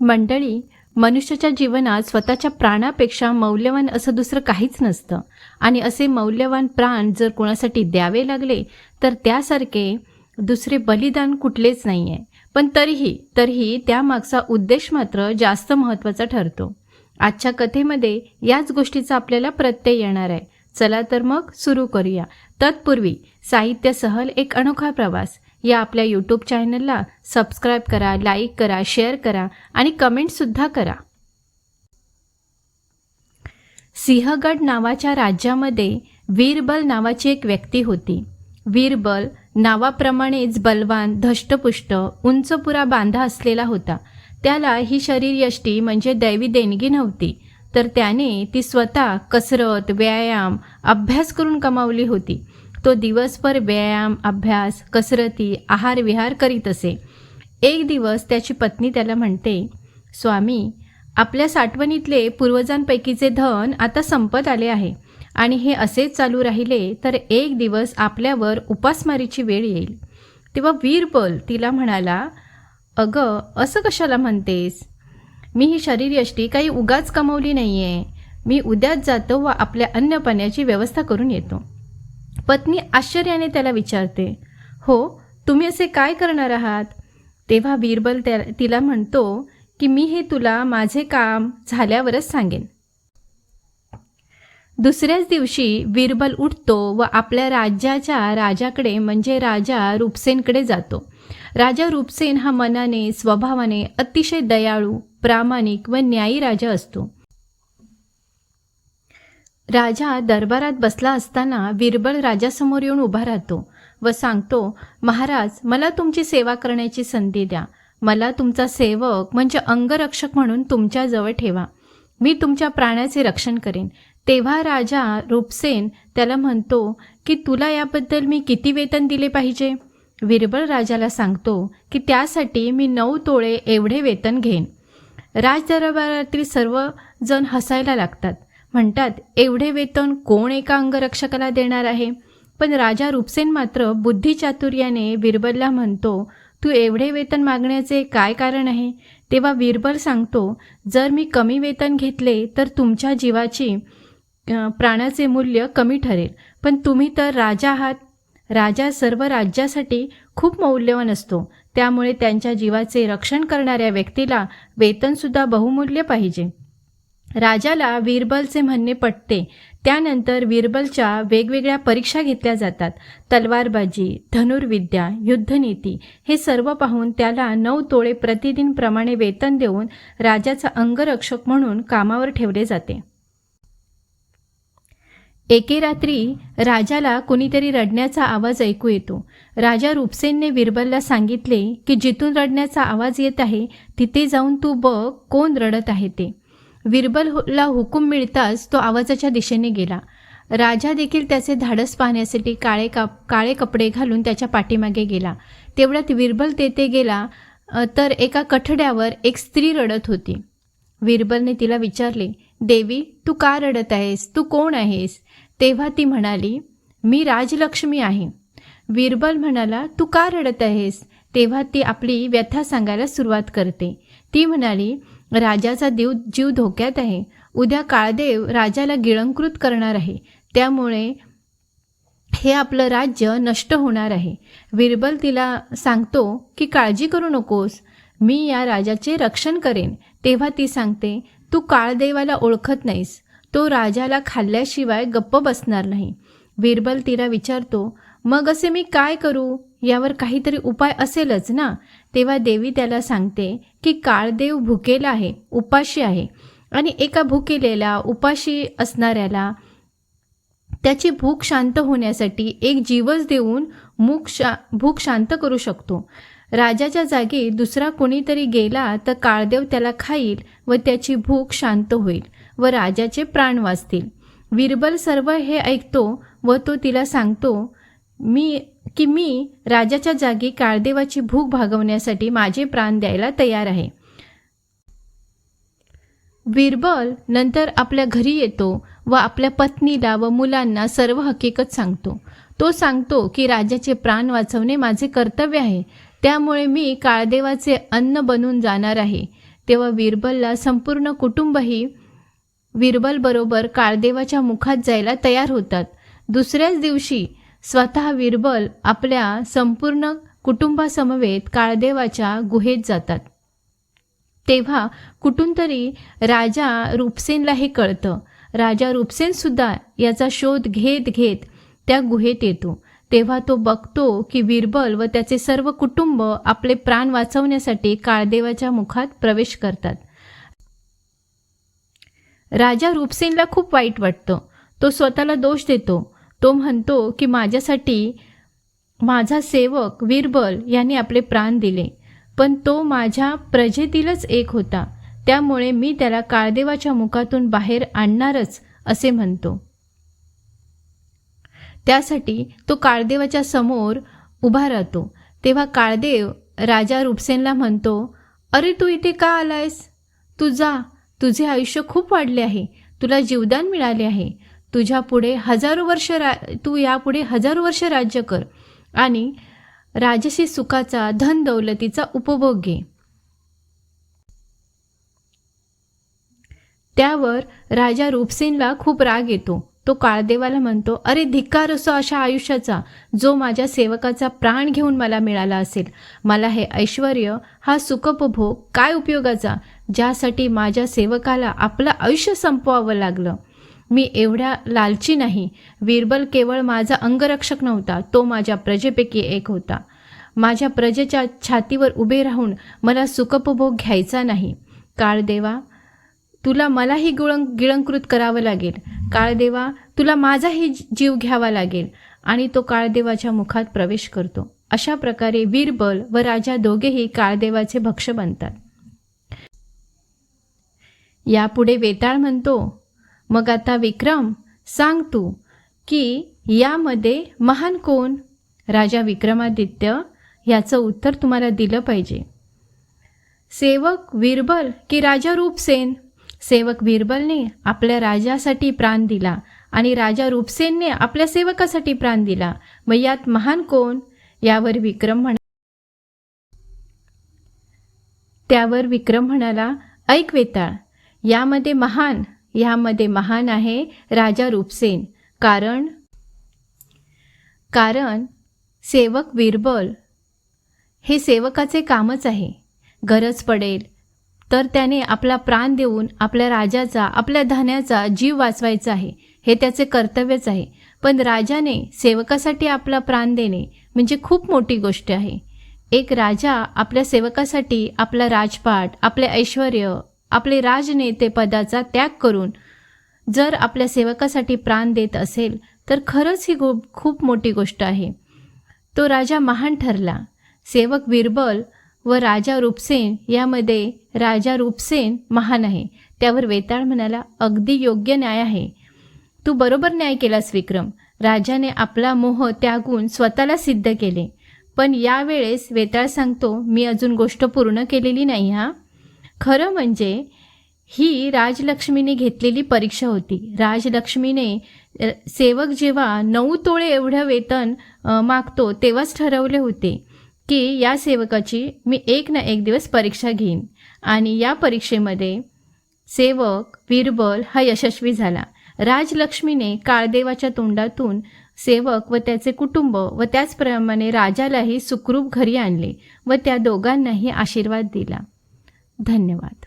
मंडळी मनुष्याच्या जीवनात स्वतःच्या प्राणापेक्षा मौल्यवान असं दुसरं काहीच नसतं. आणि असे मौल्यवान प्राण जर कोणासाठी द्यावे लागले तर त्यासारखे दुसरे बलिदान कुठलेच नाही आहे पण तरीही तरीही त्यामागचा उद्देश मात्र जास्त महत्त्वाचा ठरतो. आजच्या कथेमध्ये याच गोष्टीचा आपल्याला प्रत्यय येणार आहे. चला तर मग सुरू करूया. तत्पूर्वी साहित्य सहल एक अनोखा प्रवास. या आपल्या यूट्यूब चॅनलला सबस्क्राईब करा लाईक करा शेअर करा आणि कमेंटसुद्धा करा. सिंहगड नावाच्या राज्यामध्ये वीरबल नावाची एक व्यक्ती होती. वीरबल नावाप्रमाणेच बलवान धष्टपुष्ट उंचपुरा बांधा असलेला होता. त्याला ही शरीरयष्टी म्हणजे दैवी देणगी नव्हती. तर त्याने ती स्वतः कसरत व्यायाम अभ्यास करून कमावली होती. तो दिवसभर व्यायाम अभ्यास कसरती आहार विहार करीत असे. एक दिवस त्याची पत्नी त्याला म्हणते स्वामी आपल्या साठवणीतले पूर्वजांपैकीचे धन आता संपत आले आहे आणि हे असेच चालू राहिले तर एक दिवस आपल्यावर उपासमारीची वेळ येईल. तेव्हा वीरबल तिला म्हणाला अगं असं कशाला म्हणतेस? मी ही शरीरयष्टी काही उगाच कमवली नाही आहे मी उद्याच जातो व आपल्या अन्नपाण्याची व्यवस्था करून येतो. पत्नी आश्चर्याने त्याला विचारते हो तुम्ही असे काय करणार आहात? तेव्हा बीरबल त्या तिला म्हणतो की मी हे तुला माझे काम झाल्यावरच सांगेन. दुसऱ्याच दिवशी बीरबल उठतो व आपल्या राज्याच्या राजाकडे म्हणजे राजा रूपसेनकडे जातो. राजा रूपसेन हा मनाने स्वभावाने अतिशय दयाळू प्रामाणिक व न्यायी राजा असतो. राजा दरबारात बसला असताना विरबळ राजासमोर येऊन उभा राहतो व सांगतो महाराज मला तुमची सेवा करण्याची संधी द्या. मला तुमचा सेवक म्हणजे अंगरक्षक म्हणून तुमच्याजवळ ठेवा. मी तुमच्या प्राण्याचे रक्षण करेन. तेव्हा राजा रूपसेन त्याला म्हणतो की तुला याबद्दल मी किती वेतन दिले पाहिजे? विरबळ राजाला सांगतो की त्यासाठी मी नऊ तोळे एवढे वेतन घेईन. राजदरबारातील सर्व जण हसायला लागतात. म्हणतात एवढे वेतन कोण एका अंगरक्षकाला देणार आहे? पण राजा रुपसेन मात्र बुद्धिचातुर्याने बिरबलला म्हणतो तू एवढे वेतन मागण्याचे काय कारण आहे तेव्हा बिरबल सांगतो जर मी कमी वेतन घेतले तर तुमच्या जीवाची प्राणाचे मूल्य कमी ठरेल. पण तुम्ही तर राजा आहात. राजा सर्व राज्यासाठी खूप मौल्यवान असतो. त्यामुळे त्यांच्या जीवाचे रक्षण करणाऱ्या व्यक्तीला वेतनसुद्धा बहुमूल्य पाहिजे. राजाला वीरबलचे म्हणणे पटते. त्यानंतर बिरबलच्या वेगवेगळ्या परीक्षा घेतल्या जातात. तलवारबाजी धनुर्विद्या युद्धनीती हे सर्व पाहून त्याला नऊ तोळे प्रतिदिनप्रमाणे वेतन देऊन राजाचा अंगरक्षक म्हणून कामावर ठेवले जाते. एके रात्री राजाला कुणीतरी रडण्याचा आवाज ऐकू येतो. राजा रूपसेनने बिरबलला सांगितले की जिथून रडण्याचा आवाज येत आहे तिथे जाऊन तू बघ कोण रडत आहे ते. बिरबलला हुकूम मिळताच तो आवाजाच्या दिशेने गेला. राजा देखील त्याचे धाडस पाहण्यासाठी काळे काप काळे कपडे घालून त्याच्या पाठीमागे गेला. तेवढ्यात बिरबल तेथे गेला तर एका कठड्यावर एक स्त्री रडत होती. बिरबलने तिला विचारले देवी तू का रडत आहेस? तू कोण आहेस? तेव्हा ती म्हणाली मी राजलक्ष्मी आहे. विरबल म्हणाला तू का रडत आहेस? तेव्हा ती आपली व्यथा सांगायला सुरुवात करते. ती म्हणाली राजाचा देव जीव धोक्यात आहे. उद्या काळदेव राजाला गिळंकृत करणार आहे. त्यामुळे हे आपलं राज्य नष्ट होणार आहे. विरबल तिला सांगतो की काळजी करू नकोस. मी या राजाचे रक्षण करेन. तेव्हा ती सांगते तू काळदेवाला ओळखत नाहीस. तो राजाला खाल्ल्याशिवाय गप्प बसणार नाही. बिरबल तिला विचारतो मग असे मी काय करू? यावर काहीतरी उपाय असेलच ना? तेव्हा देवी त्याला सांगते की काळदेव भुकेला आहे उपाशी आहे. आणि एका भुकेलेला उपाशी असणाऱ्याला त्याची भूक शांत होण्यासाठी एक जीवच देऊन मूक शा भूक शांत करू शकतो. राजाच्या जागी दुसरा कोणीतरी गेला तर काळदेव त्याला खाईल व त्याची भूक शांत होईल व राजाचे प्राण वाचतील. विरबल सर्व हे ऐकतो व तो तिला सांगतो मी की मी राजाच्या जागी काळदेवाची भूक भागवण्यासाठी माझे प्राण द्यायला तयार आहे. बिरबल नंतर आपल्या घरी येतो व आपल्या पत्नीला व मुलांना सर्व हकीकत सांगतो. तो सांगतो की राजाचे प्राण वाचवणे माझे कर्तव्य आहे. त्यामुळे मी काळदेवाचे अन्न बनून जाणार आहे. तेव्हा बिरबलला संपूर्ण कुटुंबही बिरबलबरोबर काळदेवाच्या मुखात जायला तयार होतात. दुसऱ्याच दिवशी स्वतः बिरबल आपल्या संपूर्ण कुटुंबासमवेत काळदेवाच्या गुहेत जातात. तेव्हा कुठून तरी राजा रूपसेनला हे कळतं. राजा रूपसेनसुद्धा याचा शोध घेत घेत त्या गुहेत येतो. तेव्हा तो बघतो की बिरबल व त्याचे सर्व कुटुंब आपले प्राण वाचवण्यासाठी काळदेवाच्या मुखात प्रवेश करतात. राजा रूपसेनला खूप वाईट वाटतं. तो स्वतःला दोष देतो. तो म्हणतो की माझ्यासाठी माझा सेवक वीरबल यांनी आपले प्राण दिले. पण तो माझ्या प्रजेतीलच एक होता. त्यामुळे मी त्याला काळदेवाच्या मुखातून बाहेर आणणारच असे म्हणतो. त्यासाठी तो काळदेवाच्या समोर उभा राहतो. तेव्हा काळदेव राजा रूपसेनला म्हणतो अरे तू इथे का आलायस? तू जा. तुझे आयुष्य खूप वाढले आहे. तुला जीवदान मिळाले आहे. तुझ्या पुढे हजारो वर्ष रा तू यापुढे हजारो वर्ष राज्य कर आणि राजसी सुखाचा धन दौलतीचा उपभोग घे. त्यावर राजा रूपसेनला खूप राग येतो. तो काळदेवाला म्हणतो अरे धिक्कार असो अशा आयुष्याचा जो माझ्या सेवकाचा प्राण घेऊन मला मिळाला असेल. मला हे ऐश्वर हा सुखोपभोग काय उपयोगाचा? ज्यासाठी माझ्या सेवकाला आपलं आयुष्य संपवावं लागलं. मी एवढ्या लालची नाही. वीरबल केवळ माझा अंगरक्षक नव्हता तो माझ्या प्रजेपैकी एक होता. माझ्या प्रजेच्या छातीवर उभे राहून मला सुखपभोग घ्यायचा नाही. काळदेवा तुला मलाही गुळं गिळंकृत करावं लागेल. काळदेवा तुला माझाही जीव घ्यावा लागेल. आणि तो काळदेवाच्या मुखात प्रवेश करतो. अशा प्रकारे वीरबल व राजा दोघेही काळदेवाचे भक्ष बनतात. यापुढे वेताळ म्हणतो मग आता विक्रम सांग तू की यामध्ये महान कोण? राजा विक्रमादित्य याचं उत्तर तुम्हाला दिलं पाहिजे. सेवक वीरबल की राजा रूपसेन? सेवक बिरबलने आपल्या राजासाठी प्राण दिला आणि राजा रूपसेनने आपल्या सेवकासाठी प्राण दिला. मग यात महान कोण? यावर विक्रम म्हणा त्यावर विक्रम म्हणाला ऐक वेताळ यामध्ये महान ह्यामध्ये महान आहे राजा रूपसेन. कारण कारण सेवक बिरबल हे सेवकाचे कामच आहे. गरज पडेल तर त्याने आपला प्राण देऊन आपल्या राजाचा आपल्या धन्याचा जीव वाचवायचा आहे. हे त्याचे कर्तव्यच आहे. पण राजाने सेवकासाठी आपला प्राण देणे म्हणजे खूप मोठी गोष्ट आहे. एक राजा आपल्या सेवकासाठी आपला राजपाट आपले ऐश्वर आपले राजनेते पदाचा त्याग करून जर आपल्या सेवकासाठी प्राण देत असेल तर खरंच ही गो खूप मोठी गोष्ट आहे. तो राजा महान ठरला. सेवक बिरबल व राजा रूपसेन यामध्ये राजा रूपसेन महान आहे. त्यावर वेताळ म्हणाला अगदी योग्य न्याय आहे. तू बरोबर न्याय केलास विक्रम. राजाने आपला मोह त्यागून स्वतःला सिद्ध केले. पण यावेळेस वेताळ सांगतो मी अजून गोष्ट पूर्ण केलेली नाही हा. खरं म्हणजे ही राजलक्ष्मीने घेतलेली परीक्षा होती. राजलक्ष्मीने सेवक जेव्हा नऊ तोळे एवढं वेतन मागतो तेव्हाच ठरवले होते की या सेवकाची मी एक ना एक दिवस परीक्षा घेईन. आणि या परीक्षेमध्ये सेवक वीरबल हा यशस्वी झाला. राजलक्ष्मीने काळदेवाच्या तोंडातून सेवक व त्याचे कुटुंब व त्याचप्रमाणे राजालाही सुखरूप घरी आणले व त्या दोघांनाही आशीर्वाद दिला. धन्यवाद.